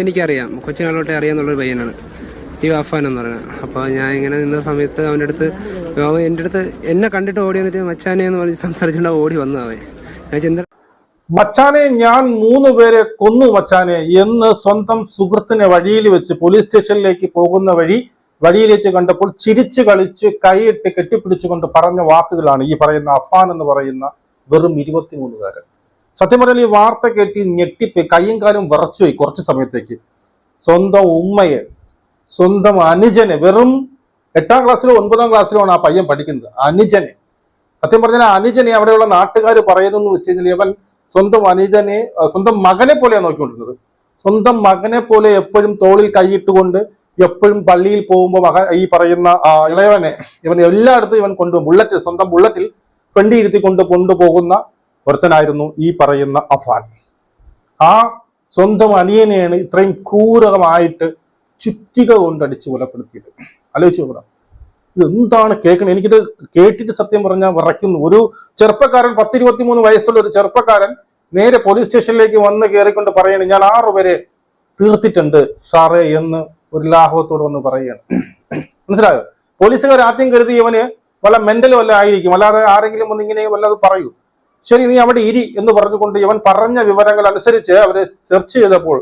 എനിക്കറിയാം. കൊച്ചിനാളോട്ടെ അറിയാന്നുള്ളൊരു പയ്യനാണ്. ഈ അഫാൻ എന്ന് പറയുന്നത് അപ്പോൾ ഞാൻ ഇങ്ങനെ നിന്ന സമയത്ത് അവന്റെ അടുത്ത് എന്റെ അടുത്ത് എന്നെ കണ്ടിട്ട് ഓടി വന്നിട്ട് മച്ചാനെ എന്ന് പറഞ്ഞ് സംസാരിച്ചുകൊണ്ട് ഓടി വന്നു അവൻ. ഞാൻ ചിന്ത മച്ചാനെ ഞാൻ മൂന്ന് പേരെ കൊന്നു മച്ചാനെ. എന്ന് സ്വന്തം സുഹൃത്തിനെ വഴിയിൽ വെച്ച് പോലീസ് സ്റ്റേഷനിലേക്ക് പോകുന്ന വഴി വഴിയിൽ വെച്ച് കണ്ടപ്പോൾ ചിരിച്ചു കളിച്ച് കൈയിട്ട് കെട്ടിപ്പിടിച്ചുകൊണ്ട് പറഞ്ഞ വാക്കുകളാണ് ഈ പറയുന്ന അഫാൻ എന്ന് പറയുന്ന വെറും ഇരുപത്തിമൂന്നുകാരൻ. സത്യം പറഞ്ഞാൽ ഈ വാർത്ത കേട്ടി ഞെട്ടിപ്പോയി കയ്യും കാലും വിറച്ചുപോയി കുറച്ച് സമയത്തേക്ക്. സ്വന്തം ഉമ്മയെ സ്വന്തം അനുജനെ വെറും എട്ടാം ക്ലാസ്സിലോ ഒൻപതാം ക്ലാസ്സിലോ ആണ് ആ പയ്യൻ പഠിക്കുന്നത്. അനുജനെ. സത്യം പറഞ്ഞാൽ അനുജനെ അവിടെയുള്ള നാട്ടുകാർ പറയുന്നതെന്ന് വെച്ച് കഴിഞ്ഞാൽ ഇവൻ സ്വന്തം അനുജനെ സ്വന്തം മകനെ പോലെയാണ് നോക്കിക്കൊണ്ടിരുന്നത്. സ്വന്തം മകനെ പോലെ എപ്പോഴും തോളിൽ കൈയിട്ടുകൊണ്ട് എപ്പോഴും പള്ളിയിൽ പോകുമ്പോൾ മകൻ ഈ പറയുന്ന ഇളയവനെ ഇവൻ എല്ലായിടത്തും ഇവൻ കൊണ്ടുപോകും. ബുള്ളറ്റിൽ സ്വന്തം ബുള്ളറ്റിൽ ഇരുത്തി കൊണ്ട് കൊണ്ടുപോകുന്ന ഒരുത്തനായിരുന്നു ഈ പറയുന്ന അഫാൻ ആ സ്വന്തം അനിയനെയാണ് ഇത്രയും ക്രൂരമായിട്ട് ചുറ്റിക കൊണ്ടടിച്ച് കൊലപ്പെടുത്തിയത്. ആലോചിച്ച് നോക്കണം. ഇത് എന്താണ് കേൾക്കുന്നത് എനിക്കിത് കേട്ടിട്ട് സത്യം പറഞ്ഞാൽ വിറയ്ക്കുന്നു. ഒരു ചെറുപ്പക്കാരൻ പത്തിരുപത്തി മൂന്ന് വയസ്സുള്ള ഒരു ചെറുപ്പക്കാരൻ നേരെ പോലീസ് സ്റ്റേഷനിലേക്ക് വന്ന് കയറിക്കൊണ്ട് പറയാണ് ഞാൻ ആറു പേരെ തീർത്തിട്ടുണ്ട് സാറേ എന്ന് ഒരു ലാഘവത്തോട് വന്ന് പറയുകയാണ് മനസ്സിലായോ? പോലീസുകാർ ആദ്യം കരുതി ഇവന് വല്ല മെന്റലും വല്ല ആയിരിക്കും. അല്ലാതെ ആരെങ്കിലും വന്ന് ഇങ്ങനെ വല്ലത് പറയൂ. ശരി നീ അവിടെ ഇരി എന്ന് പറഞ്ഞുകൊണ്ട് ഇവൻ പറഞ്ഞ വിവരങ്ങൾ അനുസരിച്ച് അവരെ സെർച്ച് ചെയ്തപ്പോൾ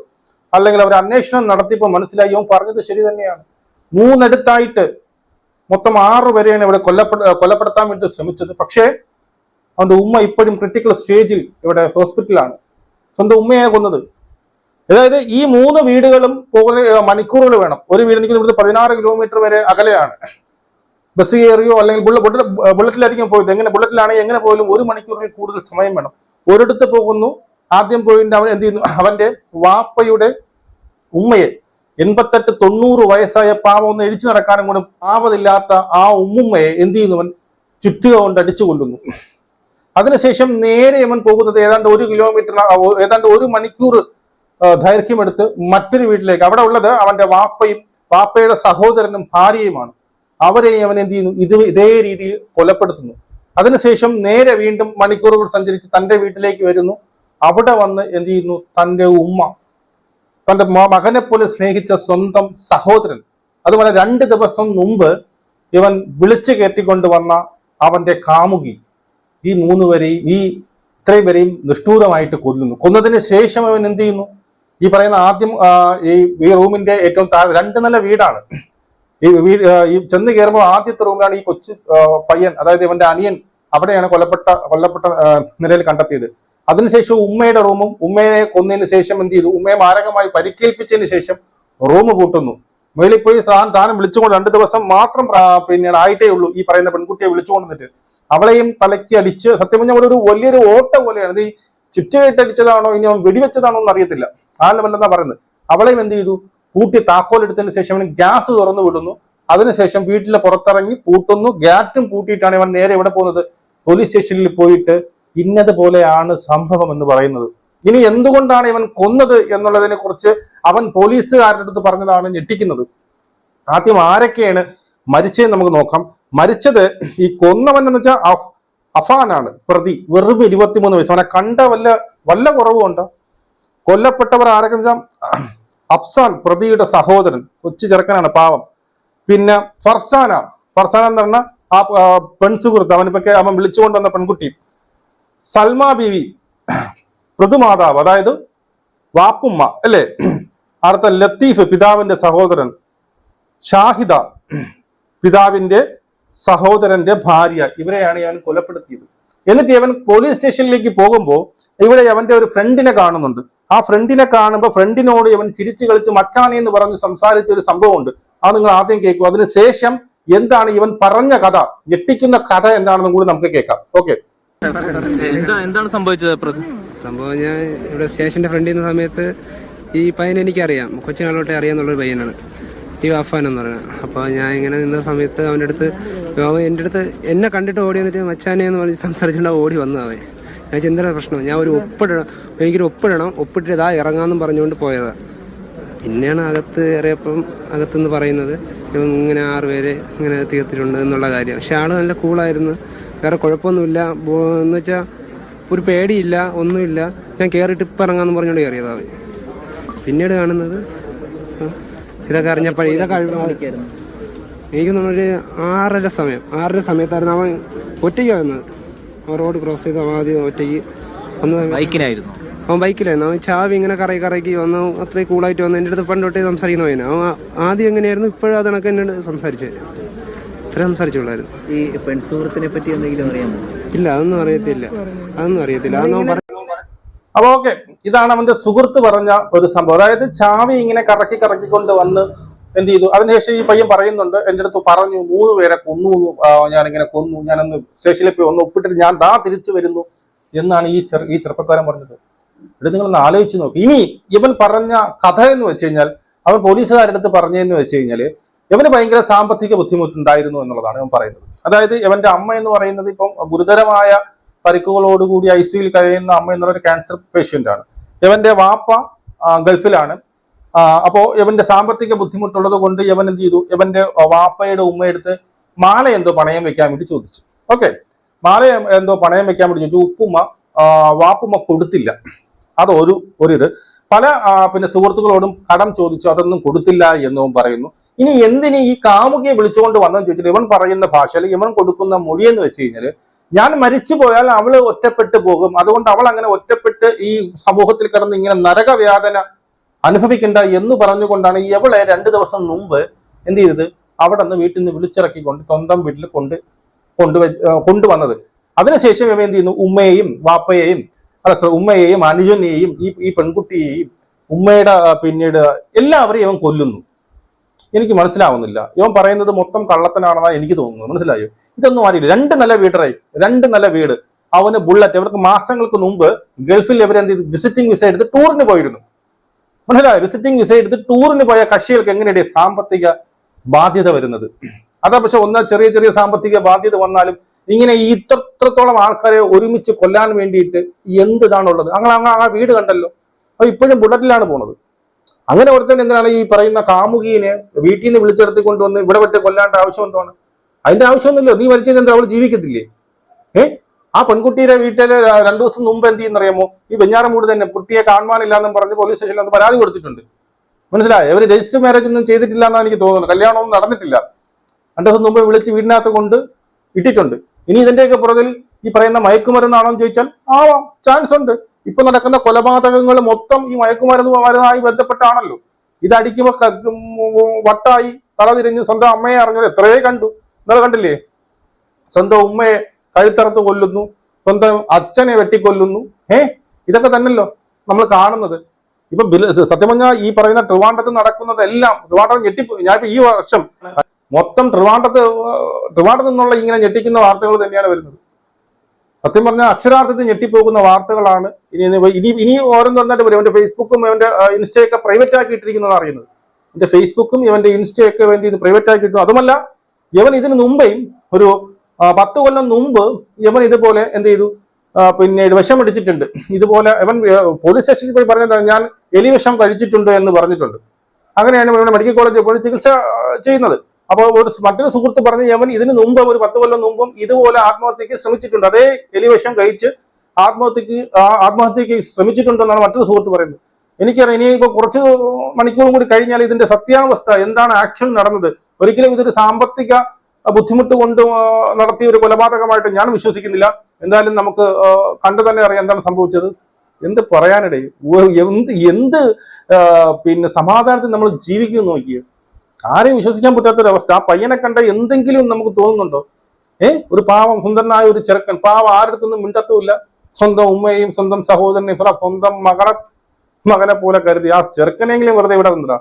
അല്ലെങ്കിൽ അവർ അന്വേഷണം നടത്തിയപ്പോൾ മനസ്സിലായി ഇവൻ പറഞ്ഞത് ശരി തന്നെയാണ്. മൂന്നെടുത്തായിട്ട് മൊത്തം ആറ് വരെയാണ് ഇവിടെ കൊല്ലപ്പെട കൊലപ്പെടുത്താൻ വേണ്ടി ശ്രമിച്ചത്. പക്ഷേ അവന്റെ ഉമ്മ ഇപ്പോഴും ക്രിട്ടിക്കൽ സ്റ്റേജിൽ ഇവിടെ ഹോസ്പിറ്റലാണ് സ്വന്തം ഉമ്മയാണ് കൊന്നത്. അതായത് ഈ മൂന്ന് വീടുകളും പോകുന്ന മണിക്കൂറുകൾ വേണം. ഒരു വീട് എനിക്ക് ഇവിടുത്തെ പതിനാറ് കിലോമീറ്റർ വരെ അകലെയാണ്. ബസ് കയറിയോ അല്ലെങ്കിൽ ബുള്ളറ്റ് ബുള്ളറ്റിലായിരിക്കും പോയത്. എങ്ങനെ ബുള്ളറ്റിലാണെങ്കിൽ എങ്ങനെ പോയാലും ഒരു മണിക്കൂറിൽ കൂടുതൽ സമയം വേണം. ഒരിടത്ത് പോകുന്നു. ആദ്യം പോയിട്ട് അവൻ എന്ത് ചെയ്യുന്നു? അവന്റെ വാപ്പയുടെ ഉമ്മയെ എൺപത്തെട്ട് തൊണ്ണൂറ് വയസ്സായ പാവം ഒന്ന് എഴിച്ചു നടക്കാനും കൂടെ പാവതില്ലാത്ത ആ ഉമ്മുമ്മയെ എന്ത് ചെയ്യുന്നു അവൻ? ചുറ്റുക കൊണ്ട് അടിച്ചു കൊല്ലുന്നു. അതിനുശേഷം നേരെ അവൻ പോകുന്നത് ഏതാണ്ട് ഒരു കിലോമീറ്റർ ഏതാണ്ട് ഒരു മണിക്കൂർ ദൈർഘ്യമെടുത്ത് മറ്റൊരു വീട്ടിലേക്ക്. അവിടെ ഉള്ളത് അവന്റെ വാപ്പയും വാപ്പയുടെ സഹോദരനും ഭാര്യയുമാണ്. അവരെയും അവൻ എന്ത് ചെയ്യുന്നു? ഇത് ഇതേ രീതിയിൽ കൊലപ്പെടുത്തുന്നു. അതിനുശേഷം നേരെ വീണ്ടും മണിക്കൂറുകൾ സഞ്ചരിച്ച് തന്റെ വീട്ടിലേക്ക് വരുന്നു. അവിടെ വന്ന് എന്ത് ചെയ്യുന്നു? തന്റെ ഉമ്മ തന്റെ മകനെ പോലെ സ്നേഹിച്ച സ്വന്തം സഹോദരൻ. അതുപോലെ രണ്ട് ദിവസം മുമ്പ് ഇവൻ വിളിച്ചു കയറ്റിക്കൊണ്ട് വന്ന അവന്റെ കാമുകി. ഈ മൂന്ന് ഈ ഇത്രയും പേരെയും നിഷ്ഠൂരമായിട്ട് കൊല്ലുന്നു. കൊന്നതിന് ശേഷം അവൻ എന്ത് ചെയ്യുന്നു? ഈ പറയുന്ന ആദ്യം ഈ റൂമിന്റെ ഏറ്റവും താഴെ രണ്ട് നില വീടാണ്. ഈ ഈ ചെന്ന് കയറുമ്പോൾ ആദ്യത്തെ റൂമിലാണ് ഈ കൊച്ചു പയ്യൻ അതായത് ഇവന്റെ അനിയൻ അവിടെയാണ് കൊല്ലപ്പെട്ട കൊല്ലപ്പെട്ട നിലയിൽ കണ്ടെത്തിയത്. അതിനുശേഷം ഉമ്മയുടെ റൂമും ഉമ്മയെ കൊന്നതിന് ശേഷം എന്ത് ചെയ്തു? ഉമ്മയെ മാരകമായി പരിക്കേൽപ്പിച്ചതിന് ശേഷം റൂം പൂട്ടുന്നു. മേളിൽ പോയി താൻ താൻ വിളിച്ചുകൊണ്ട് രണ്ട് ദിവസം മാത്രം പിന്നീട് ആയിട്ടേ ഉള്ളൂ ഈ പറയുന്ന പെൺകുട്ടിയെ വിളിച്ചുകൊണ്ട് വന്നിട്ട് അവളെയും തലയ്ക്ക് അടിച്ച് സത്യം പറഞ്ഞാൽ ഒരു വലിയൊരു ഓട്ട പോലെയാണ്. ഈ ചുറ്റുകെട്ടടിച്ചതാണോ ഇനി അവൻ വെടിവെച്ചതാണോ എന്ന് അറിയത്തില്ല ആ ലെവലെന്നാ പറയുന്നത്. അവളെയും എന്ത് ചെയ്തു? പൂട്ടി താക്കോൽ എടുത്തതിന് ശേഷം അവന് ഗ്യാസ് തുറന്നു വിടുന്നു. അതിനുശേഷം വീട്ടിലെ പുറത്തിറങ്ങി പൂട്ടുന്നു. ഗ്യാറ്റും പൂട്ടിയിട്ടാണ് ഇവൻ നേരെ ഇവിടെ പോകുന്നത്? പോലീസ് സ്റ്റേഷനിൽ പോയിട്ട് ഇന്നതുപോലെയാണ് സംഭവം എന്ന് പറയുന്നത്. ഇനി എന്തുകൊണ്ടാണ് ഇവൻ കൊന്നത് എന്നുള്ളതിനെ കുറിച്ച് അവൻ പോലീസുകാരുടെ അടുത്ത് പറഞ്ഞതാണ് ഞെട്ടിക്കുന്നത്. ആദ്യം ആരൊക്കെയാണ് മരിച്ചതെന്ന് നമുക്ക് നോക്കാം. മരിച്ചത് ഈ കൊന്നവൻ എന്ന് വെച്ചാൽ അഫാനാണ്. പ്രതി വെറും ഇരുപത്തിമൂന്ന് വയസ്സ്. അവനെ കണ്ട വല്ല വല്ല കുറവുണ്ടോ കൊല്ലപ്പെട്ടവർ ആരൊക്കെ അഫ്സാൻ പ്രതിയുടെ സഹോദരൻ കൊച്ചു ചെറുക്കനാണ് പാവം. പിന്നെ ഫർസാന ഫർസാന എന്ന് പറഞ്ഞ ആ പെൺസുഹൃത്ത് അവനിപ്പോ അവൻ വിളിച്ചുകൊണ്ട് വന്ന പെൺകുട്ടി. സൽമ ബീവി പൃഥുമാതാവ് അതായത് വാപ്പുമ്മ അല്ലേ? അടുത്ത ലത്തീഫ് പിതാവിന്റെ സഹോദരൻ ഷാഹിദ പിതാവിന്റെ സഹോദരന്റെ ഭാര്യ ഇവരെയാണ് ഞാൻ കൊലപ്പെടുത്തിയത്. എന്നിട്ട് ഇവൻ പോലീസ് സ്റ്റേഷനിലേക്ക് പോകുമ്പോൾ ഇവിടെ അവന്റെ ഒരു ഫ്രണ്ടിനെ കാണുന്നുണ്ട്. ആ ഫ്രണ്ടിനെ കാണുമ്പോൾ ഫ്രണ്ടിനോട് ഇവൻ ചിരിച്ചു കളിച്ച് മച്ചാനെ എന്ന് പറഞ്ഞ് സംസാരിച്ച ഒരു സംഭവമുണ്ട്. അത് നിങ്ങൾ ആദ്യം കേൾക്കും. അതിനുശേഷം എന്താണ് ഇവൻ പറഞ്ഞ കഥ? ഞെട്ടിക്കുന്ന കഥ എന്താണെന്നും കൂടി നമുക്ക് കേൾക്കാം. ഓക്കെ എന്താ എന്താണ് സംഭവിച്ചത് സംഭവം ഞാൻ ഇവിടെ സ്റ്റേഷന്റെ ഫ്രണ്ടിൽ നിന്ന സമയത്ത് ഈ പയ്യൻ എനിക്കറിയാം. കൊച്ചുനാളോട്ടെ അറിയാന്നുള്ളൊരു പയ്യനാണ്. ഈ അഫാൻ എന്ന് പറയുന്നത്. അപ്പോൾ ഞാൻ ഇങ്ങനെ നിന്ന സമയത്ത് അവന്റെ അടുത്ത് അവൻ എന്റെ അടുത്ത് എന്നെ കണ്ടിട്ട് ഓടി വന്നിട്ട് മച്ചാനെ എന്ന് പറഞ്ഞ് സംസാരിച്ചുകൊണ്ട് ഓടി വന്നു അവൻ. ഞാൻ ചിന്തയുടെ പ്രശ്നം. ഞാൻ ഒരു ഒപ്പിടണം. എനിക്കൊരു ഒപ്പിടണം. ഒപ്പിട്ടിട്ട് ഇതാ ഇറങ്ങാമെന്നും പറഞ്ഞുകൊണ്ട് പോയതാണ് പിന്നെയാണ് അകത്ത് കയറിയപ്പം അകത്തുനിന്ന് പറയുന്നത് ഇങ്ങനെ ആറ് പേര് ഇങ്ങനെ തീർത്തിട്ടുണ്ട് എന്നുള്ള കാര്യം. പക്ഷെ ആൾ നല്ല കൂളായിരുന്നു വേറെ കുഴപ്പമൊന്നുമില്ല. എന്ന് വെച്ചാൽ ഒരു പേടിയില്ല ഒന്നുമില്ല. ഞാൻ കയറിയിട്ട് ഇപ്പം ഇറങ്ങാമെന്ന് പറഞ്ഞുകൊണ്ട് കയറിയതാവേ പിന്നീട് കാണുന്നത് ഇതൊക്കെ അറിഞ്ഞപ്പോൾ ഇതൊക്കെ എനിക്ക് തോന്നുന്നൊരു ആറര സമയം ആറര സമയത്തായിരുന്നു അവൻ ഒറ്റയ്ക്ക് വന്നത്. അവൻ റോഡ് ക്രോസ് ചെയ്ത അവൻ ആദ്യം ഒറ്റയ്ക്ക് വന്നത്. ബൈക്കിനായിരുന്നു അവൻ ബൈക്കിലായിരുന്നു. അവൻ ചാവി ഇങ്ങനെ കറയി കറക്കി വന്നു അത്രയും കൂളായിട്ട് വന്നു എന്റെ അടുത്ത് പണ്ട് തൊട്ടേ സംസാരിക്കുന്ന പോയിന് അവൻ ആദ്യം എങ്ങനെയായിരുന്നു ഇപ്പോഴും അതിനൊക്കെ എന്നോട് സംസാരിച്ചത് ഇത്ര സംസാരിച്ചുള്ളായിരുന്നു. ഈ പെൺസുഹൃത്തിനെ പറ്റി എന്തെങ്കിലും അറിയാമോ? ഇല്ല അതൊന്നും അറിയത്തില്ല. അതൊന്നും അറിയത്തില്ല. അതൊന്നും അപ്പൊ ഓക്കെ ഇതാണ് അവന്റെ സുഹൃത്ത് പറഞ്ഞ ഒരു സംഭവം. അതായത് ചാവി ഇങ്ങനെ കറക്കി കറക്കിക്കൊണ്ട് വന്ന് എന്ത് ചെയ്തു? അതിനുശേഷം ഈ പയ്യൻ പറയുന്നുണ്ട് എന്റെ അടുത്ത് പറഞ്ഞു മൂന്ന് പേരെ കൊന്നു ഞാൻ ഇങ്ങനെ കൊന്നു. ഞാനൊന്ന് സ്റ്റേഷനിൽ പോയി ഒന്ന് ഒപ്പിട്ടിട്ട് ഞാൻ ദാ തിരിച്ചു വരുന്നു എന്നാണ് ഈ ചെറു ഈ ചെറുപ്പക്കാരൻ പറഞ്ഞത്. ഇവിടെ നിങ്ങളൊന്ന് ആലോചിച്ച് നോക്കി. ഇനി ഇവൻ പറഞ്ഞ കഥ എന്ന് വെച്ച് കഴിഞ്ഞാൽ അവൻ പോലീസുകാരുടെ അടുത്ത് പറഞ്ഞതെന്ന് വെച്ച് കഴിഞ്ഞാൽ ഇവന് ഭയങ്കര സാമ്പത്തിക ബുദ്ധിമുട്ടുണ്ടായിരുന്നു എന്നുള്ളതാണ് ഇവൻ പറയുന്നത്. അതായത് ഇവന്റെ അമ്മ എന്ന് പറയുന്നത് ഇപ്പം ഗുരുതരമായ പരിക്കുകളോടുകൂടി ഐ സിയിൽ കഴിയുന്ന അമ്മ എന്നുള്ള ഒരു ക്യാൻസർ പേഷ്യന്റ് ആണ്. ഇവന്റെ വാപ്പ ഗൾഫിലാണ്. അപ്പോൾ അപ്പോ ഇവന്റെ സാമ്പത്തിക ബുദ്ധിമുട്ടുള്ളത് കൊണ്ട് ഇവൻ എന്ത് ചെയ്തു? ഇവന്റെ വാപ്പയുടെ ഉമ്മയെടുത്ത് മാല എന്തോ പണയം വെക്കാൻ വേണ്ടി ചോദിച്ചു. ഓക്കെ മാല എന്തോ പണയം വെക്കാൻ വേണ്ടി ചോദിച്ചു. ഉപ്പുമ്മ വാപ്പുമ്മ കൊടുത്തില്ല. അതൊരു ഒരിത്. പല പിന്നെ സുഹൃത്തുക്കളോടും കടം ചോദിച്ചു. അതൊന്നും കൊടുത്തില്ല എന്നും പറയുന്നു. ഇനി എന്തിന് ഈ കാമുകിയെ വിളിച്ചുകൊണ്ട് വന്നെന്ന് ചോദിച്ചിട്ട് ഇവൻ പറയുന്ന ഭാഷയിൽ ഇവൻ കൊടുക്കുന്ന മൊഴി എന്ന് വെച്ച് കഴിഞ്ഞാൽ ഞാൻ മരിച്ചു പോയാൽ അവൾ ഒറ്റപ്പെട്ടു പോകും. അതുകൊണ്ട് അവൾ അങ്ങനെ ഒറ്റപ്പെട്ട് ഈ സമൂഹത്തിൽ കിടന്ന് ഇങ്ങനെ നരകവേദന അനുഭവിക്കണ്ട എന്ന് പറഞ്ഞുകൊണ്ടാണ് ഇവളെ രണ്ടു ദിവസം മുമ്പ് എന്ത് ചെയ്തത്? അവിടെ നിന്ന് വീട്ടിൽ നിന്ന് വിളിച്ചിറക്കിക്കൊണ്ട് സ്വന്തം വീട്ടിൽ കൊണ്ട് കൊണ്ടുവ കൊണ്ടുവന്നത്. അതിനുശേഷം ഇവ എന്ത് ചെയ്യുന്നു? ഉമ്മയെയും വാപ്പയെയും അല്ല ഉമ്മയെയും അനുജനെയും ഈ ഈ പെൺകുട്ടിയെയും ഉമ്മയുടെ പിന്നീട് എല്ലാവരെയും ഇവൻ കൊല്ലുന്നു. എനിക്ക് മനസ്സിലാവുന്നില്ല. ഇവൻ പറയുന്നത് മൊത്തം കള്ളത്തനാണെന്നാണ് എനിക്ക് തോന്നുന്നത്. മനസ്സിലായോ? ഇതൊന്നും അറിയില്ല രണ്ട് നല്ല വീടറായി. രണ്ട് നല്ല വീട്. അവന് ബുള്ളറ്റ് ഇവർക്ക് മാസങ്ങൾക്ക് മുമ്പ് ഗൾഫിൽ ഇവരെന്ത് വിസിറ്റിംഗ് വിസ എടുത്ത് ടൂറിന് പോയിരുന്നു. മനസ്സിലായോ? വിസിറ്റിംഗ് വിസ എടുത്ത് ടൂറിന് പോയ കക്ഷികൾക്ക് എങ്ങനെയാണ് സാമ്പത്തിക ബാധ്യത വരുന്നത്? അതാ പക്ഷെ ഒന്ന് ചെറിയ ചെറിയ സാമ്പത്തിക ബാധ്യത വന്നാലും ഇങ്ങനെ ഈ ഇത്രത്തോളം ആൾക്കാരെ ഒരുമിച്ച് കൊല്ലാൻ വേണ്ടിയിട്ട് എന്തിതാണുള്ളത് അങ്ങനെ അങ്ങനെ ആ വീട് കണ്ടല്ലോ. അപ്പൊ ഇപ്പോഴും ബുള്ളറ്റിലാണ് പോണത്. അങ്ങനെ ഒരുത്തൻ എന്തിനാണ് ഈ പറയുന്ന കാമുകീനെ വീട്ടിൽ നിന്ന് വിളിച്ചെടുത്ത് കൊണ്ടുവന്ന് ഇവിടെ വിട്ട് കൊല്ലാണ്ട് ആവശ്യം എന്താണ്? അതിന്റെ ആവശ്യമൊന്നുമില്ല. നീ മരിച്ചത് എന്താ അവൾ ജീവിക്കത്തില്ലേ? ഏ? ആ പെൺകുട്ടിയുടെ വീട്ടിലെ രണ്ടു ദിവസം മുമ്പ് എന്ത് ചെയ്യുന്നറിയാമോ? ഈ വെഞ്ഞാറമൂട് തന്നെ കുട്ടിയെ കാണുവാനില്ല എന്നും പറഞ്ഞ് പോലീസ് സ്റ്റേഷനിൽ ഒന്ന് പരാതി കൊടുത്തിട്ടുണ്ട്. മനസ്സിലായോ? അവർ രജിസ്റ്റർ മാരേജ് ഒന്നും ചെയ്തിട്ടില്ല എന്നാണ് എനിക്ക് തോന്നുന്നത്. കല്യാണമൊന്നും നടന്നിട്ടില്ല. രണ്ടു ദിവസം മുമ്പ് വിളിച്ച് വീടിനകത്ത് കൊണ്ട് ഇട്ടിട്ടുണ്ട്. ഇനി ഇതിന്റെയൊക്കെ പുറകിൽ ഈ പറയുന്ന മയക്കുമരുന്നാണോ എന്ന് ചോദിച്ചാൽ ആവാം. ചാൻസ് ഉണ്ട് ഇപ്പൊ നടക്കുന്ന കൊലപാതകങ്ങൾ മൊത്തം ഈ മയക്കുമരുന്നുമായി ബന്ധപ്പെട്ടാണല്ലോ. ഇത് അടിക്കുമ്പോ വട്ടായി തല തിരിഞ്ഞ് സ്വന്തം അമ്മയെ അറിഞ്ഞത് എത്രയേ കണ്ടു. നിങ്ങൾ കണ്ടില്ലേ? സ്വന്തം ഉമ്മയെ കഴുത്തറത്ത് കൊല്ലുന്നു സ്വന്തം അച്ഛനെ വെട്ടിക്കൊല്ലുന്നു. ഏ? ഇതൊക്കെ തന്നെയല്ലോ നമ്മൾ കാണുന്നത്. ഇപ്പൊ സത്യം പറഞ്ഞാൽ ഈ പറയുന്ന ട്രിവാണ്ടത്ത് നടക്കുന്നതെല്ലാം ട്രിവാണ്ടം ഞെട്ടി ഞാൻ ഈ വർഷം മൊത്തം ട്രിവാണ്ടത്ത് ട്രിവാണ്ടത്ത് നിന്നുള്ള ഇങ്ങനെ ഞെട്ടിക്കുന്ന വാർത്തകൾ തന്നെയാണ് വരുന്നത്. സത്യം പറഞ്ഞാൽ അക്ഷരാർത്ഥത്തിൽ ഞെട്ടിപ്പോകുന്ന വാർത്തകളാണ് ഇനി ഇനി ഇനി ഓരോന്ന് വന്നിട്ട് വരും എന്റെ ഫേസ്ബുക്കും ഇവന്റെ ഇൻസ്റ്റയൊക്കെ പ്രൈവറ്റ് ആക്കി ഇട്ടിരിക്കുന്നതാണ് അറിയുന്നത്. എന്റെ ഫേസ്ബുക്കും ഇവന്റെ ഇൻസ്റ്റയൊക്കെ വേണ്ടി ഇത് പ്രൈവറ്റ് ആക്കി ഇട്ടു അതുമല്ല ഇവൻ ഇതിന് മുമ്പേയും ഒരു പത്ത് കൊല്ലം മുമ്പ് ഇവൻ ഇതുപോലെ എന്ത് ചെയ്തു? പിന്നെ വിഷം അടിച്ചിട്ടുണ്ട് ഇതുപോലെ ഇവൻ പോലീസ് സ്റ്റേഷനിൽ പോയി പറഞ്ഞതാണ് ഞാൻ എലി വിഷം കഴിച്ചിട്ടുണ്ട് എന്ന് പറഞ്ഞിട്ടുണ്ട്. അങ്ങനെയാണ് ഇവിടെ മെഡിക്കൽ കോളേജിൽ പോയി ചികിത്സ ചെയ്യുന്നത്. അപ്പോൾ ഒരു മറ്റൊരു സുഹൃത്ത് പറഞ്ഞ് യമൻ ഇതിന് മുമ്പ് ഒരു പത്ത് കൊല്ലം മുമ്പും ഇതുപോലെ ആത്മഹത്യക്ക് ശ്രമിച്ചിട്ടുണ്ട്. അതേ എലിവേഷം കഴിച്ച് ആത്മഹത്യക്ക് ആത്മഹത്യക്ക് ശ്രമിച്ചിട്ടുണ്ടെന്നാണ് മറ്റൊരു സുഹൃത്ത് പറയുന്നത്. എനിക്കറിയാം ഇനി ഇപ്പൊ കുറച്ച് മണിക്കൂറും കൂടി കഴിഞ്ഞാൽ ഇതിന്റെ സത്യാവസ്ഥ എന്താണ് ആക്ഷൻ നടന്നത്? ഒരിക്കലും ഇതൊരു സാമ്പത്തിക ബുദ്ധിമുട്ട് കൊണ്ട് നടത്തിയ ഒരു കൊലപാതകമായിട്ട് ഞാൻ വിശ്വസിക്കുന്നില്ല. എന്തായാലും നമുക്ക് കണ്ടു തന്നെ അറിയാം എന്താണ് സംഭവിച്ചത്. എന്ത് പറയാനിടയിൽ? എന്ത് എന്ത് പിന്നെ സമാധാനത്തിൽ നമ്മൾ ജീവിക്കുന്നു നോക്കിയേ. ആരെയും വിശ്വസിക്കാൻ പറ്റാത്തൊരവസ്ഥ. ആ പയ്യനെ കണ്ട എന്തെങ്കിലും നമുക്ക് തോന്നുന്നുണ്ടോ? ഏഹ് ഒരു പാവം സുന്ദരനായ ഒരു ചെറുക്കൻ. പാവം ആരുടെ മിണ്ടത്തുമില്ല. സ്വന്തം ഉമ്മയെയും സ്വന്തം സഹോദരനെയും സ്വന്തം മകളെ മകനെ പോലെ കരുതി ആ ചെറുക്കനെങ്കിലും വെറുതെ ഇവിടെ നിന്നതാ.